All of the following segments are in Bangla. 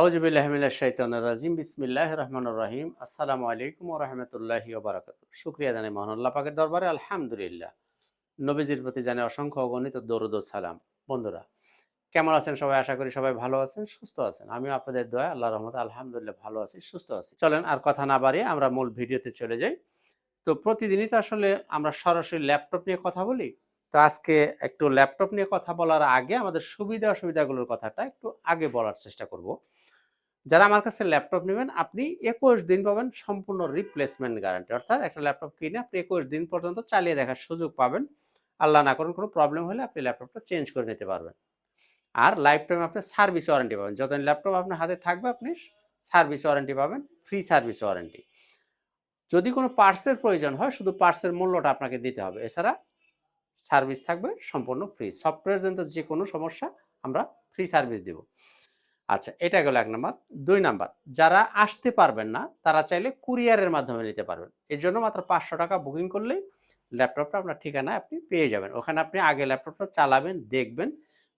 আউজবিল্লাহমিল্লাহিম বিসমিল্লাহ রহমান রাহিম। আসসালামু আলাইকুম ও রহমতুল্লাহি ওবরাকাত শুক্রিয়া জানাই মহানুল্লাহ পাকের দরবারে। আলহামদুলিল্লাহ। নবীজির প্রতি জানে অসংখ্য অগণিত দরুদ সালাম। বন্ধুরা, কেমন আছেন সবাই? আশা করি সবাই ভালো আছেন, সুস্থ আছেন। আমিও আপনাদের দয়া আল্লাহ রহমত আলহামদুলিল্লাহ ভালো আছি, সুস্থ আছি। চলেন আর কথা না বাড়িয়ে আমরা মূল ভিডিওতে চলে যাই। তো প্রতিদিনই তো আসলে আমরা সরাসরি ল্যাপটপ নিয়ে কথা বলি। তো আজকে একটু ল্যাপটপ নিয়ে কথা বলার আগে আমাদের সুবিধা অসুবিধাগুলোর কথাটা একটু আগে বলার চেষ্টা করব। যারা আমার কাছে ল্যাপটপ নেবেন, আপনি একুশ দিন পাবেন সম্পূর্ণ রিপ্লেসমেন্ট গ্যারান্টি অর্থাৎ একটা ল্যাপটপ কিনে আপনি একুশ দিন পর্যন্ত চালিয়ে দেখার সুযোগ পাবেন। আল্লাহ না করুন, কোনো প্রবলেম হলে আপনি ল্যাপটপটা চেঞ্জ করে নিতে পারবেন। আর লাইফ টাইম আপনি সার্ভিস ওয়ারেন্টি পাবেন। যতদিন ল্যাপটপ আপনার হাতে থাকবে, আপনি সার্ভিস ওয়ারেন্টি পাবেন ফ্রি সার্ভিস ওয়ারেন্টি যদি কোনো পার্টসের প্রয়োজন হয়, শুধু পার্টসের মূল্যটা আপনাকে দিতে হবে। এছাড়া সার্ভিস থাকবে সম্পূর্ণ ফ্রি সফটওয়্যার জন্য যে কোনো সমস্যা, আমরা ফ্রি সার্ভিস দেব। আচ্ছা এটা গেল এক নাম্বার। দুই নাম্বার, যারা আসতে পারবেন না, তারা চাইলে কুরিয়ারের মাধ্যমে নিতে পারবেন। এর জন্য মাত্র পাঁচশো টাকা বুকিং করলেই ল্যাপটপটা আপনার ঠিকানায় আপনি পেয়ে যাবেন। ওখানে আপনি আগে ল্যাপটপটা চালাবেন, দেখবেন,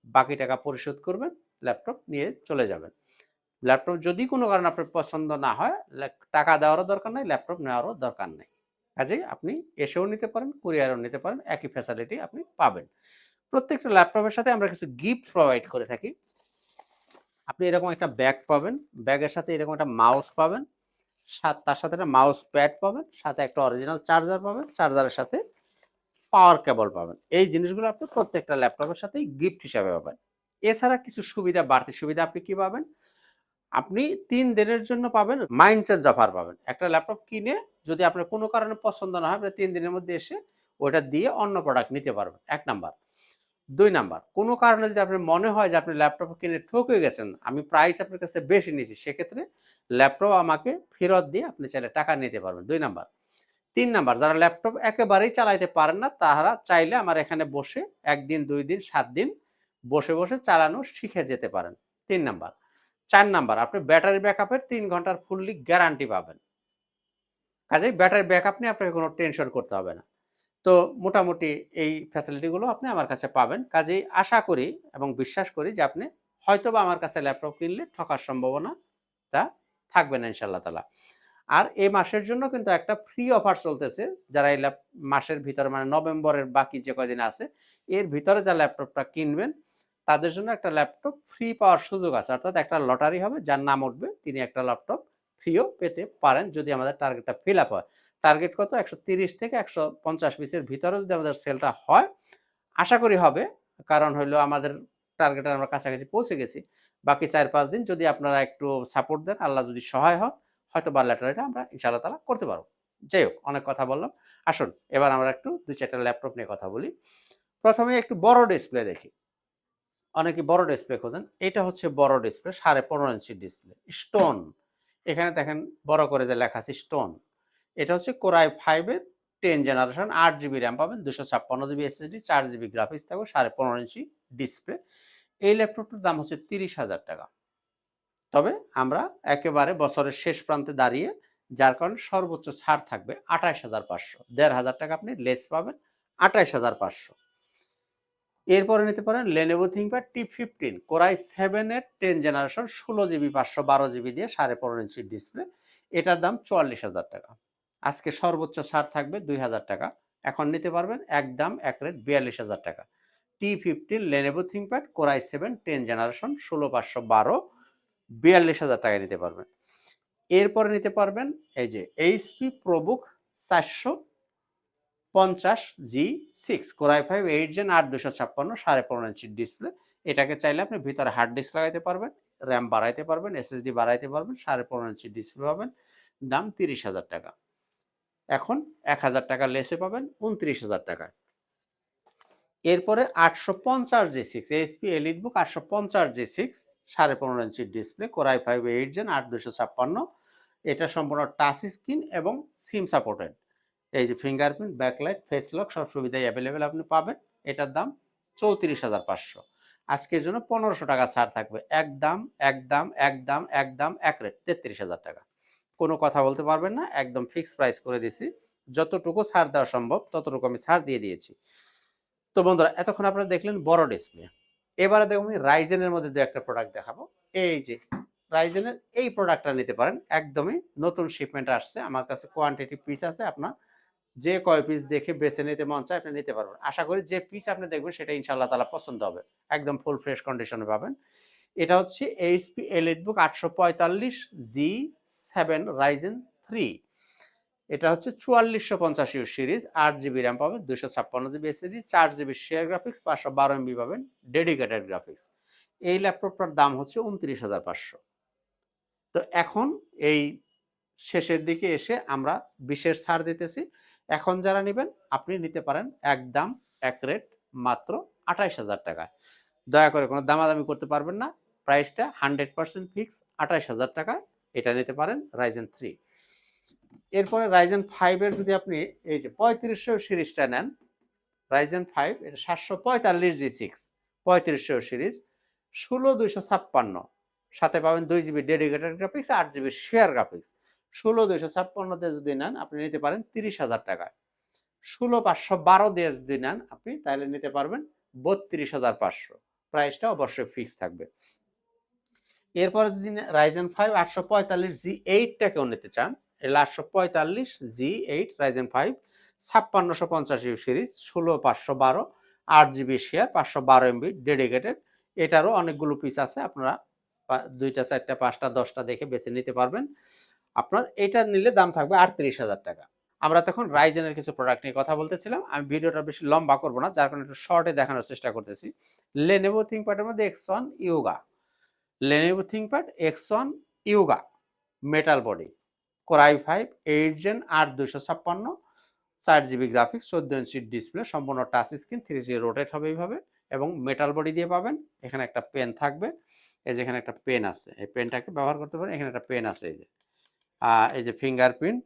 বাকি টাকা পরিশোধ করবেন, ল্যাপটপ নিয়ে চলে যাবেন। ল্যাপটপ যদি কোনো কারণে আপনার পছন্দ না হয় টাকা দেওয়ারও দরকার নেই, ল্যাপটপ নেওয়ারও দরকার নেই। কাজেই আপনি এসেও নিতে পারেন, কুরিয়ারও নিতে পারেন, একই ফ্যাসিলিটি আপনি পাবেন। প্রত্যেকটা ল্যাপটপের সাথে আমরা কিছু গিফট প্রোভাইড করে থাকি। আপনি এরকম একটা ব্যাগ পাবেন, ব্যাগের সাথে এরকম একটা মাউস পাবেন তার সাথে একটা মাউস প্যাড পাবেন, সাথে একটা অরিজিনাল চার্জার পাবেন চার্জারের সাথে পাওয়ার কেবল পাবেন। এই জিনিসগুলো আপনি প্রত্যেকটা ল্যাপটপের সাথেই গিফট হিসাবে পাবেন। এছাড়া কিছু সুবিধা, বাড়তি সুবিধা আপনি কি পাবেন? আপনি তিন দিনের জন্য পাবেন মাইন্ড চেঞ্জ অফার পাবেন। একটা ল্যাপটপ কিনে যদি আপনার কোনো কারণে পছন্দ না হয়, আপনি তিন দিনের মধ্যে এসে ওটা দিয়ে অন্য প্রোডাক্ট নিতে পারবেন। এক নাম্বার দুই নাম্বার, কোনো কারণে যদি আপনার মনে হয় যে আপনি ল্যাপটপ কিনে ঠকে গেছেন, আমি প্রাইস আপনার কাছে বেশি নিয়েছি, সেক্ষেত্রে ল্যাপটপ আমাকে ফেরত দিয়ে আপনি চাইলে টাকা নিতে পারবেন। দুই নাম্বার, তিন নাম্বার, যারা ল্যাপটপ একেবারেই চালাইতে পারেন না তারা চাইলে আমার এখানে বসে একদিন, দুই দিন, সাত দিন বসে বসে চালানো শিখে যেতে পারেন। তিন নাম্বার, চার নাম্বার, আপনি ব্যাটারি ব্যাকআপের তিন ঘণ্টার ফুললি গ্যারান্টি পাবেন। কাজেই ব্যাটারি ব্যাকআপ নিয়ে আপনাকে কোনো টেনশন করতে হবে না। তো মোটামুটি এই ফ্যাসিলিটিগুলো আপনি আমার কাছে পাবেন। কাজেই আশা করি এবং বিশ্বাস করি যে আপনি হয়তো বা আমার কাছে ল্যাপটপ কিনলে ঠকার সম্ভাবনা তা থাকবে না ইনশাল্লাহ তালা। আর এই মাসের জন্য কিন্তু একটা ফ্রি অফার চলতেছে। যারা এই ল্যাপ মাসের ভিতরে মানে নভেম্বরের বাকি যে কয়দিন আছে, এর ভিতরে যা ল্যাপটপটা কিনবেন, তাদের জন্য একটা ল্যাপটপ ফ্রি পাওয়ার সুযোগ আছে। অর্থাৎ একটা লটারি হবে, যার নাম উঠবে, তিনি একটা ল্যাপটপ ফ্রিও পেতে পারেন যদি আমাদের টার্গেটটা ফিল আপ হয়। টার্গেট কত? একশো তিরিশ থেকে একশো পঞ্চাশ পিসের ভিতরে যদি আমাদের সেলটা হয়, আশা করি হবে। কারণ হইল আমাদের টার্গেটে আমরা কাছাকাছি পৌঁছে গেছি। বাকি চার পাঁচ দিন যদি আপনারা একটু সাপোর্ট দেন, আল্লাহ যদি সহায় হন হয়তো বা ল্যাটারিটা আমরা ইনশাআল্লাহ তালা করতে পারব। যাই হোক, অনেক কথা বললাম। আসুন, এবার আমরা একটু দুই চারটা ল্যাপটপ নিয়ে কথা বলি। প্রথমে একটু বড় ডিসপ্লে দেখি। অনেকে বড় ডিসপ্লে খোঁজেন। এটা হচ্ছে বড় ডিসপ্লে সাড়ে পনেরো ইঞ্চি ডিসপ্লে স্টোন এখানে দেখেন বড় করে যে লেখা আছে স্টোন এটা হচ্ছে কোরাই ফাইভের টেন জেনারেশন আট জিবি র্যাম পাবেন, দুশো ছাপ্পান্ন জিবি এসএসডি চার জিবি গ্রাফিক্স থাকবে, সাড়ে পনেরো ইঞ্চি ডিসপ্লে এই ল্যাপটপটার দাম হচ্ছে তিরিশ হাজার টাকা। তবে আমরা একেবারে বছরের শেষ প্রান্তে দাঁড়িয়ে, যার কারণে সর্বোচ্চ ছাড় থাকবে আঠাইশ হাজার পাঁচশো। দেড় হাজার টাকা আপনি লেস পাবেন আঠাইশ হাজার পাঁচশো। এরপরে নিতে পারেন Lenovo ThinkPad T fifteen core i সেভেনের টেন জেনারেশন ষোলো জিবি পাঁচশো বারো জিবি দিয়ে সাড়ে পনেরো ইঞ্চি ডিসপ্লে এটার দাম চুয়াল্লিশ হাজার টাকা। আজকে সর্বোচ্চ ছাড় থাকবে দুই হাজার টাকা। এখন নিতে পারবেন একদম এক রেট বিয়াল্লিশ হাজার টাকা। T fifteen Lenovo ThinkPad core i seven ten generation ষোলো পাঁচশো বারো বিয়াল্লিশ হাজার টাকা নিতে পারবেন। এরপরে নিতে পারবেন এই যে এইচপি প্রবুক চারশো পঞ্চাশ G six core i five eight gen আট দুশো ছাপ্পান্ন সাড়ে পনেরো ইঞ্চির ডিসপ্লে এটাকে চাইলে আপনি ভিতরে হার্ড ডিস্ক লাগাইতে পারবেন র্যাম বাড়াইতে পারবেন এসএসডি বাড়াইতে পারবেন, সাড়ে পনেরো ইঞ্চির ডিসপ্লে পাবেন, দাম তিরিশ হাজার টাকা। এখন এক হাজার টাকা লেসে পাবেন উনত্রিশ হাজার টাকায়। এরপরে আটশো পঞ্চাশ G six HP elite book আটশো পঞ্চাশ জি সিক্স সাড়ে পনেরো ইঞ্চির display core i five eight gen আট দুশো ছাপ্পান্ন। এটা সম্পূর্ণ টাচ স্ক্রিন এবং সিম সাপোর্টেড এই যে ফিঙ্গারপ্রিন্ট ব্যাকলাইট ফেস লক সব সুবিধাই অ্যাভেলেবেল আপনি পাবেন। এটার দাম চৌত্রিশ হাজার পাঁচশো। আজকের জন্য পনেরোশো টাকা ছাড় থাকবে। এক দাম এক দাম এক দাম এক দাম এক রেট তেত্রিশ হাজার টাকা। কোনো কথা বলতে পারবেন না, একদম ফিক্স প্রাইস করে দিছি যতটুকু ছাড় দেওয়া সম্ভব, ততটুকু আমি ছাড় দিয়ে দিয়েছি। তো বন্ধুরা, এতক্ষণ আপনারা দেখলেন বড় ডিসপ্লে এবারে দেখুন আমি রাইজেনের মধ্যে দু একটা প্রোডাক্ট দেখাবো। এই যে রাইজেনের এই প্রোডাক্টটা নিতে পারেন। একদমই নতুন শিপমেন্ট আসছে। আমার কাছে কোয়ান্টিটি পিস আছে। আপনার যে কয় পিস দেখে বেছে নিতে মন চায়, আপনি নিতে পারবেন। আশা করি যে পিস আপনি দেখবেন, সেটা ইনশাল্লাহ তালা পছন্দ হবে। একদম ফুল ফ্রেশ কন্ডিশনে পাবেন। এটা হচ্ছে এইচপি এলিট বুক আটশো পঁয়তাল্লিশ জি সেভেন রাইজেন থ্রি এটা হচ্ছে চুয়াল্লিশশো পঞ্চাশ ইউ সিরিজ আট জিবি র্যাম পাবেন দুশো ছাপ্পান্ন জিবি এসএসডি চার জিবি শেয়ার গ্রাফিক্স পাঁচশো বারো এমবি পাবেন ডেডিকেটেড গ্রাফিক্স এই ল্যাপটপটার দাম হচ্ছে উনত্রিশ হাজার পাঁচশো। তো এখন এই শেষের দিকে এসে আমরা বিশেষ ছাড় দিতেছি। এখন যারা নেবেন, আপনি নিতে পারেন একদম এক রেট মাত্র আঠাইশ হাজার টাকায়। দয়া করে কোনো দামাদামি করতে পারবেন না। প্রাইসটা হান্ড্রেড পার্সেন্ট ফিক্স, আঠাইশ হাজার টাকা, এটা নিতে পারেন রাইজেন থ্রি এরপরে রাইজেন ফাইভের যদি আপনি এই যে পঁয়ত্রিশশো সিরিজটা নেন রাইজেন ফাইভ এটা সাতশো পঁয়তাল্লিশ জি সিক্স পঁয়ত্রিশশো সিরিজ, ষোলো দুইশো ছাপ্পান্ন। সাথে পাবেন দুই জিবি ডেডিকেটেড গ্রাফিক্স আট জিবি শেয়ার গ্রাফিক্স ষোলো দুইশো ছাপ্পান্ন ছাপ্পান্নতে যদি নেন, আপনি নিতে পারেন তিরিশ হাজার টাকায় ষোলো পাঁচশো বারো দিয়ে যদি নেন আপনি, তাহলে নিতে পারবেন বত্রিশ হাজার পাঁচশো। প্রাইসটা অবশ্যই ফিক্স থাকবে। এরপরে যদি রাইজেন ফাইভ আটশো পঁয়তাল্লিশ জি এইটটা কেউ নিতে চান এগুলো আটশো পঁয়তাল্লিশ জি এইট রাইজেন ফাইভ ছাপ্পান্নশো পঞ্চাশ ইউ সিরিজ ষোলো পাঁচশো বারো, আট জিবি শেয়ার পাঁচশো বারো এমবি ডেডিকেটেড এটারও অনেকগুলো পিস আছে, আপনারা দুইটা, চারটা, পাঁচটা, দশটা দেখে বেছে নিতে পারবেন। আপনার এটা নিলে দাম থাকবে আটত্রিশ হাজার টাকা। আমরা তখন রাইজেনের কিছু প্রোডাক্ট নিয়ে কথা বলতেছিলাম। আমি ভিডিওটা বেশি লম্বা করব না, যার কারণে একটু শর্টে দেখানোর চেষ্টা করতেছি। লেনেভো থিঙ্কপ্যাডের মধ্যে X one Yoga Lenovo ThinkPad X one Yoga metal body core i five eight gen আট দুশো ছাপ্পান্ন, চার জিবি গ্রাফিক্স চোদ্দ ইঞ্চি ডিসপ্লে সম্পূর্ণ touch screen three G rotate হবে এইভাবে, এবং মেটাল বডি দিয়ে পাবেন। এখানে একটা পেন থাকবে, এই যে এখানে একটা পেন আছে। এই পেনটাকে ব্যবহার করতে পারেন, এখানে একটা পেন আছে, এই যে। এই যে ফিঙ্গারপ্রিন্ট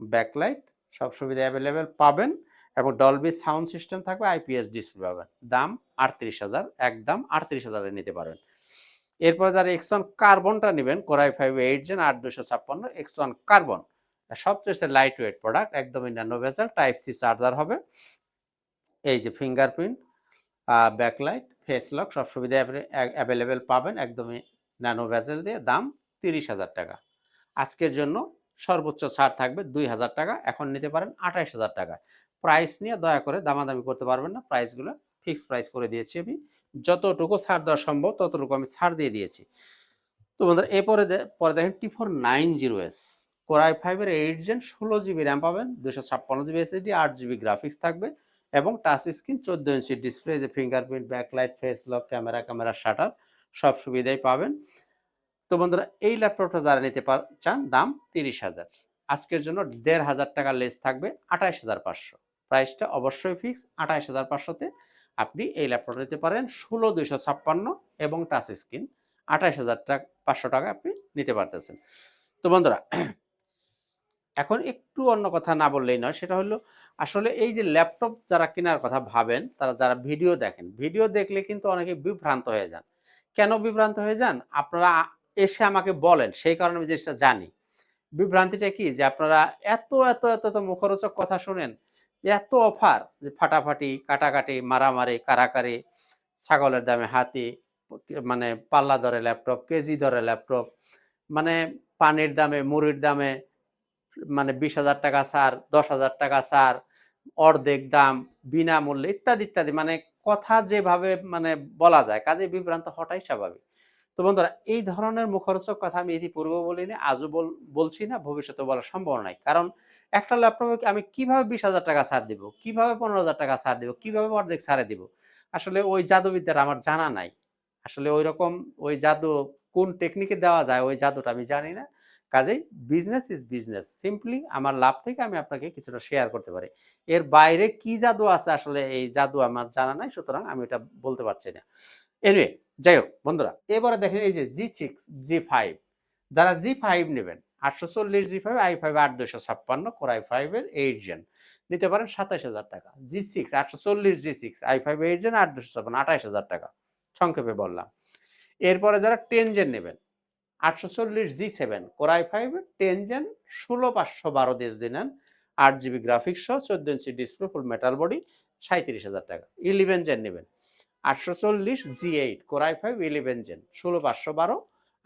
ব্যাকলাইট সব সুবিধা অ্যাভেলেবেল পাবেন, এবং ডলবি সাউন্ড সিস্টেম থাকবে আইপিএস ডিসপ্লে পাবেন। দাম আটত্রিশ হাজার, একদম আটত্রিশ হাজারে নিতে পারবেন এরপর যারা এক্সন কার্বনটা নেবেন কোরাই ফাইভ এইট জেন আট দুশো ছাপ্পান্ন এক্সন কার্বন সবচেয়ে লাইট ওয়েট প্রোডাক্ট একদমই nano bezel type C charger হবে। এই যে ফিঙ্গারপ্রিন্ট ব্যাকলাইট ফেস লক সব সুবিধা অ্যাভেলেবেল পাবেন, একদমই ন্যানো ভেজেল দিয়ে, দাম তিরিশ হাজার টাকা। আজকের জন্য সর্বোচ্চ ছাড় থাকবে দুই হাজার টাকা, এখন নিতে পারেন আঠাইশ হাজার টাকা। প্রাইস নিয়ে দয়া করে দামাদামি করতে পারবেন না প্রাইসগুলো ফিক্সড প্রাইস করে দিয়েছি আমি। যতটুকু ছাড় দেওয়া সম্ভব, ততটুকু আমি ছাড় দিয়ে দিয়েছি। তো বন্ধুরা, এরপরে পরে দেখেন T four nine zero S core i ফাইভের এইট জেন ষোলো জিবি র্যাম পাবেন দুশো ছাপ্পান্ন জিবি এসএসডি আট জিবি গ্রাফিক্স থাকবে এবং টাচ স্ক্রিন চোদ্দ ইঞ্চি ডিসপ্লে যে fingerprint backlight face lock camera camera shutter সব সুবিধাই পাবেন। তো বন্ধুরা, এই ল্যাপটপটা যারা নিতে পার- চান, দাম তিরিশ হাজার। আজকের জন্য দেড় হাজার টাকা লেস থাকবে আঠাইশ হাজার পাঁচশো। প্রাইসটা অবশ্যই ফিক্স আঠাইশ হাজার পাঁচশোতে আপনি এই ল্যাপটপ নিতে পারেন ষোলো দুইশো ছাপ্পান্ন এবং টাচ স্ক্রিন আঠাইশ হাজার টাকা, পাঁচশো টাকা আপনি নিতে পারতেছেন। তো বন্ধুরা, এখন একটু অন্য কথা না বললেই নয়, সেটা হলো আসলে এই যে ল্যাপটপ যারা কেনার কথা ভাবেন, তারা যারা ভিডিও দেখেন ভিডিও দেখলে কিন্তু অনেকে বিভ্রান্ত হয়ে যান। কেন বিভ্রান্ত হয়ে যান? আপনারা এসে আমাকে বলেন, সেই কারণে আমি জিনিসটা জানি। বিভ্রান্তিটা কি? যে আপনারা এত এত এত এত মুখরোচক কথা শুনেন এত অফার যে ফাটাফাটি, কাটাকাটি, মারামারি, কারাকারি, ছাগলের দামে হাতি মানে পাল্লা দরে ল্যাপটপ, কেজি দরে ল্যাপটপ মানে পানির দামে, মুড়ির দামে মানে বিশ হাজার টাকা ছাড়, দশ হাজার টাকা ছাড়, অর্ধেক দাম, বিনামূল্যে ইত্যাদি ইত্যাদি মানে কথা যেভাবে মানে বলা যায় কাজে বিভ্রান্ত হওয়াটাই স্বাভাবিক। তো বন্ধুরা, এই ধরনের মুখরোচক কথা আমি ইতিপূর্বে বলিনি, আজও বল, বলছি না ভবিষ্যতে বলা সম্ভব নয় কারণ একটা ল্যাপটপে আমি কীভাবে বিশ হাজার টাকা ছাড় দিব? কীভাবে পনেরো হাজার টাকা ছাড় দিব? কীভাবে অর্ধেক ছাড়ে দিব? আসলে ওই জাদুবিদ্যার আমার জানা নাই। আসলে ওই রকম ওই জাদু কোন টেকনিকে দেওয়া যায়, ওই জাদুটা আমি জানি না। কাজেই বিজনেস ইজ বিজনেস সিম্পলি আমার লাভ থেকে আমি আপনাকে কিছুটা শেয়ার করতে পারি। এর বাইরে কি জাদু আছে আসলে এই জাদু আমার জানা নাই, সুতরাং আমি এটা বলতে পারছি না। এনিওয়ে যাই হোক, বন্ধুরা, এবারে দেখেন এই যে জি সিক্স জি ফাইভ যারা জি ফাইভ নেবেন আটশো চল্লিশ জি ফাইভ আই ফাইভ আট দুশো ছাপ্পান্ন কোরআই ফাইভের এইট জেন নিতে পারেন সাতাশ হাজার টাকা। জি সিক্স আটশো চল্লিশ G six I five eight gen আট দুশো ছাপ্পান্ন আঠাশ হাজার টাকা। সংক্ষেপে বললাম। এরপরে যারা টেন জেন নেবেন, আটশো চল্লিশ G seven core i five ten gen ষোলো পাঁচশো বারো দিয়ে যদি নেন, আট জিবি গ্রাফিক্স সহ চোদ্দ inch display full metal body সাঁত্রিশ হাজার টাকা। ইলেভেন জেন নেবেন, আটশো চল্লিশ G eight core i five eleven gen ষোলো পাঁচশো বারো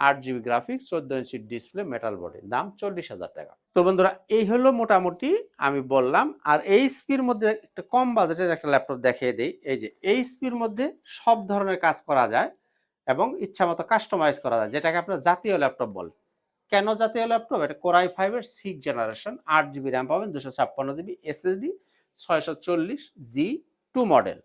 আট জিবি গ্রাফিক্স চোদ্দ ইঞ্চি ডিসপ্লে মেটাল বডি দাম চল্লিশ হাজার টাকা। তো বন্ধুরা, এই হলো মোটামুটি আমি বললাম। আর এইচপির মধ্যে একটা কম বাজেটের একটা ল্যাপটপ দেখিয়ে দিই। এই যে এইচপির মধ্যে সব ধরনের কাজ করা যায় এবং ইচ্ছা মতো কাস্টমাইজ করা যায়, যেটাকে আপনার জাতীয় ল্যাপটপ বল। কেন জাতীয় ল্যাপটপ এটা কোরাই ফাইভের সিক্স জেনারেশন আট জিবি র্যাম পাবেন, দুশো ছাপ্পান্ন জিবি এসএসডি ছয়শো চল্লিশ জি টু মডেল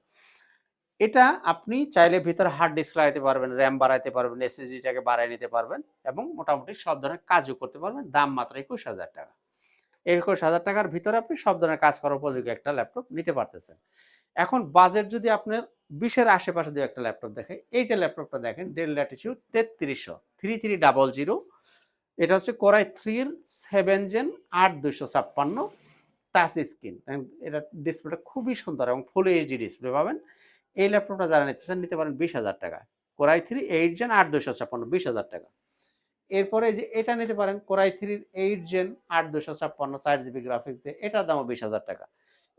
এটা আপনি চাইলে ভিতরে হার্ড ডিস্ক লাগাইতে পারবেন র্যাম বাড়াইতে পারবেন এসএসডিটাকে বাড়াই নিতে পারবেন এবং মোটামুটি সব ধরনের কাজও করতে পারবেন। দাম মাত্র একুশ হাজার টাকা। একুশ হাজার টাকার ভিতরে আপনি সব ধরনের কাজ করার উপযোগী একটা ল্যাপটপ নিতে পারতেছেন। এখন বাজেট যদি আপনার বিশের আশেপাশে দিয়ে একটা ল্যাপটপ দেখে, এই যে ল্যাপটপটা দেখেন ডেল ল্যাটিচিউড তেত্রিশশো থ্রি থ্রি ডাবল জিরো এটা হচ্ছে কোরাই থ্রির সেভেন জেন আট দুশো ছাপ্পান্ন টাচ স্ক্রিন এটা ডিসপ্লেটা খুবই সুন্দর এবং ফুল এইচডি ডিসপ্লে পাবেন। এই ল্যাপটপটা যারা নিতে চান নিতে পারেন বিশ হাজার টাকা। কোরাই থ্রি এইট জেন আট দুশো ছাপ্পান্ন, বিশ হাজার টাকা। এরপরে যে এটা নিতে পারেন কোরাই থ্রির এইট জেন আট দুশো ছাপ্পান্ন ষাট জিবি গ্রাফিক্স দিয়ে। এটার দামও বিশ হাজার টাকা।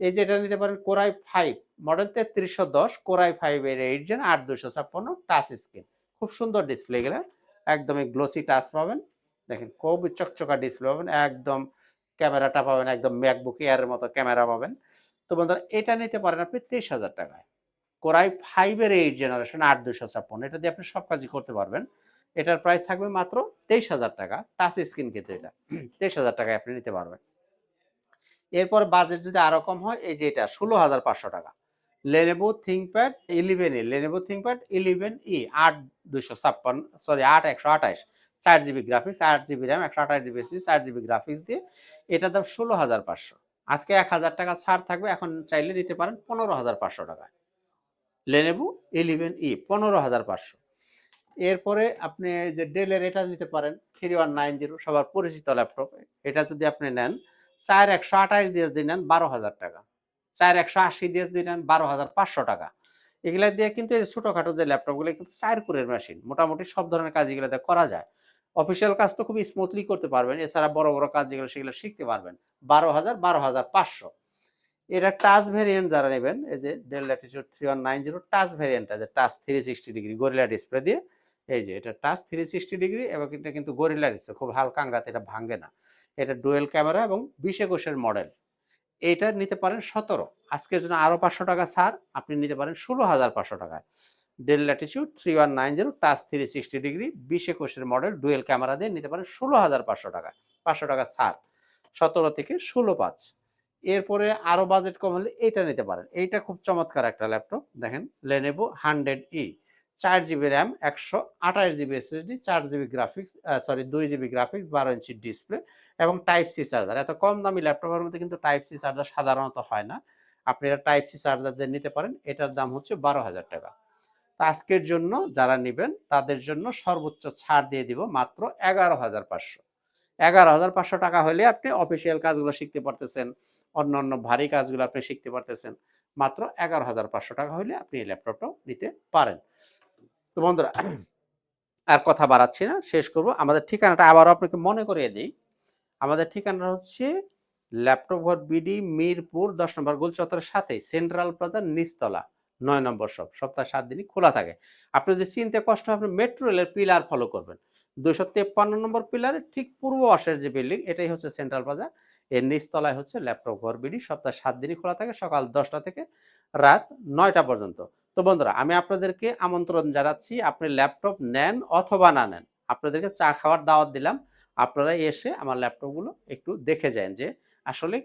এই যে এটা নিতে পারেন কোরাই ফাইভ মডেল তেত্রিশশো দশ কোরাই ফাইভের এইট জেন আট দুশো ছাপ্পান্ন টাচ স্ক্রিন খুব সুন্দর ডিসপ্লে গেলে একদমই গ্লোসি টাচ পাবেন। দেখেন, খুব চকচকা ডিসপ্লে পাবেন, একদম ক্যামেরাটা পাবেন, একদম ম্যাকবুক এয়ারের মতো ক্যামেরা পাবেন। তো বন্ধুরা, এটা নিতে পারেন আপনি তেইশ হাজার টাকায়। কোরাই ফাইভের এইট জেনারেশন আট দুশো ছাপ্পান্ন। এটা দিয়ে আপনি সব কাজই করতে পারবেন। এটার প্রাইস থাকবে মাত্র তেইশ হাজার টাকা। টাচ স্ক্রিন কিন্তু এটা। তেইশ হাজার টাকায় আপনি নিতে পারবেন। এরপর বাজেট যদি আরও কম হয়, এই যে এটা, ষোলো হাজার পাঁচশো টাকা। Lenovo ThinkPad eleven E Lenovo ThinkPad eleven E আট দুশো ছাপ্পান্ন সরি আট একশো আঠাশ। চার জিবি গ্রাফিক্স আট জিবি র্যাম একশো আঠাশ জিবি এসি চার জিবি গ্রাফিক্স দিয়ে এটার দাম ষোলো হাজার পাঁচশো। আজকে এক হাজার টাকা ছাড় থাকবে। এখন চাইলে নিতে পারেন পনেরো হাজার পাঁচশো টাকায়। লেনেভো ইলেভেন ই পনেরো হাজার পাঁচশো। এরপরে আপনি যে ডেলের এটা নিতে পারেন থ্রি ওয়ান নাইন জিরো সবার পরিচিত ল্যাপটপ এটা যদি আপনি নেন, চার একশো আঠাশ দিয়ে যদি নেন, বারো হাজার টাকা। চার একশো আশি দিয়ে যদি নেন, বারো হাজার পাঁচশো টাকা। এগুলা দিয়ে কিন্তু এই ছোটোখাটো যে ল্যাপটপগুলো কিন্তু চার কুরের মেশিন মোটামুটি সব ধরনের কাজ এগুলোতে করা যায়। অফিসিয়াল কাজ তো খুবই স্মুথলি করতে পারবেন, এছাড়া বড় বড় কাজ যেগুলো, সেগুলো শিখতে পারবেন। বারো হাজার বারো হাজার পাঁচশো। এটা টাচ ভেরিয়েন্ট যারা নেবেন, এই যে Dell Latitude three one nine zero touch ভেরিয়েন্টটা যে touch three sixty degree Gorilla display দিয়ে, এই যে এটা টাচ থ্রি সিক্সটি ডিগ্রি এবং এটা কিন্তু গরিলা ডিসপ্লে খুব হালকা আঙ্গাতে এটা ভাঙে না। এটা ডুয়েল ক্যামেরা এবং বিশ একুশের মডেল এইটা নিতে পারেন সতেরো। আজকের জন্য আরও পাঁচশো টাকা ছাড়, আপনি নিতে পারেন ষোলো হাজার পাঁচশো টাকায় Dell Latitude three one nine zero touch three sixty degree বিশ একুশের মডেল ডুয়েল ক্যামেরা দিয়ে নিতে পারেন ষোলো হাজার পাঁচশো টাকা। পাঁচশো টাকা ছাড়। সতেরো থেকে ষোলো পাঁচ। এরপরে আরও বাজেট কম হলে এইটা নিতে পারেন। এইটা খুব চমৎকার একটা ল্যাপটপ দেখেন লেনেভো হান্ড্রেড ই চার জিবি র্যাম একশো আঠাশ জিবি এসএসডি চার জিবি গ্রাফিক্স সরি দুই জিবি গ্রাফিক্স বারো ইঞ্চি ডিসপ্লে এবং টাইপ সি চার্জার এত কম দামি ল্যাপটপের মধ্যে কিন্তু টাইপ সি চার্জার সাধারণত হয় না। আপনি এটা টাইপ সি চার্জার দিয়ে নিতে পারেন, এটার দাম হচ্ছে বারো হাজার টাকা। তো আজকের জন্য যারা নেবেন, তাদের জন্য সর্বোচ্চ ছাড় দিয়ে দিব মাত্র এগারো হাজার পাঁচশো। এগারো হাজার পাঁচশো টাকা হলে আপনি অফিসিয়াল কাজগুলো শিখতে পারতেছেন। অন্য অন্য ভারী কাজগুলো আপনি শিখতে পারতেছেন। মাত্র এগারো হাজার পাঁচশো টাকা হলে আপনি এই ল্যাপটপটাও নিতে পারেন। তো বন্ধুরা আর কথা বাড়াচ্ছি না শেষ করব। আমাদের ঠিকানাটা আবারও আপনাকে মনে করিয়ে দিই। আমাদের ঠিকানা হচ্ছে ল্যাপটপ ঘর বিডি মিরপুর দশ নম্বর গোল চত্বরের সাথে সেন্ট্রাল প্লাজার নিচতলা নয় নম্বর সব সপ্তাহে সাত দিনই খোলা থাকে। আপনি যদি চিনতে কষ্ট হয়, আপনি মেট্রো রেলের পিলার ফলো করবেন। দুশো তেপ্পান্ন নম্বর পিলারের ঠিক পূর্ব পাশের যে বিল্ডিং এটাই হচ্ছে সেন্ট্রাল প্লাজা। এর নিচতলায় হচ্ছে ল্যাপটপ ঘর, বিডি সপ্তাহে সাত দিনই খোলা থাকে, সকাল দশটা থেকে রাত নয়টা পর্যন্ত। তো বন্ধুরা, আমি আপনাদেরকে আমন্ত্রণ জানাচ্ছি, আপনি ল্যাপটপ নেন অথবা না নেন, আপনাদেরকে চা খাওয়ার দাওয়াত দিলাম। আপনারা এসে আমার ল্যাপটপগুলো একটু দেখে যান যে আসলে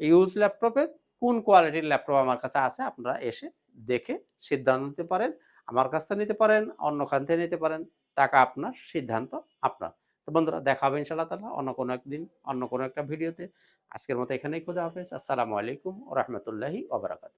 ইউজ ল্যাপটপের কোন কোয়ালিটির ল্যাপটপ আমার কাছে আছে, আপনারা এসে দেখে সিদ্ধান্ত নিতে পারেন, আমার কাছ থেকে নিতে পারেন, অন্য খান থেকে নিতে পারেন, টাকা আপনার, সিদ্ধান্ত আপনার। তো বন্ধুরা, দেখা হবে ইনশাল্লাহ তালা অন্য কোনো একদিন, অন্য কোনো একটা ভিডিওতে। আজকের মতো এখানেই খুদা হাফেজ। আসসালামু আলাইকুম ও রহমতুল্লাহি ওবরাকাত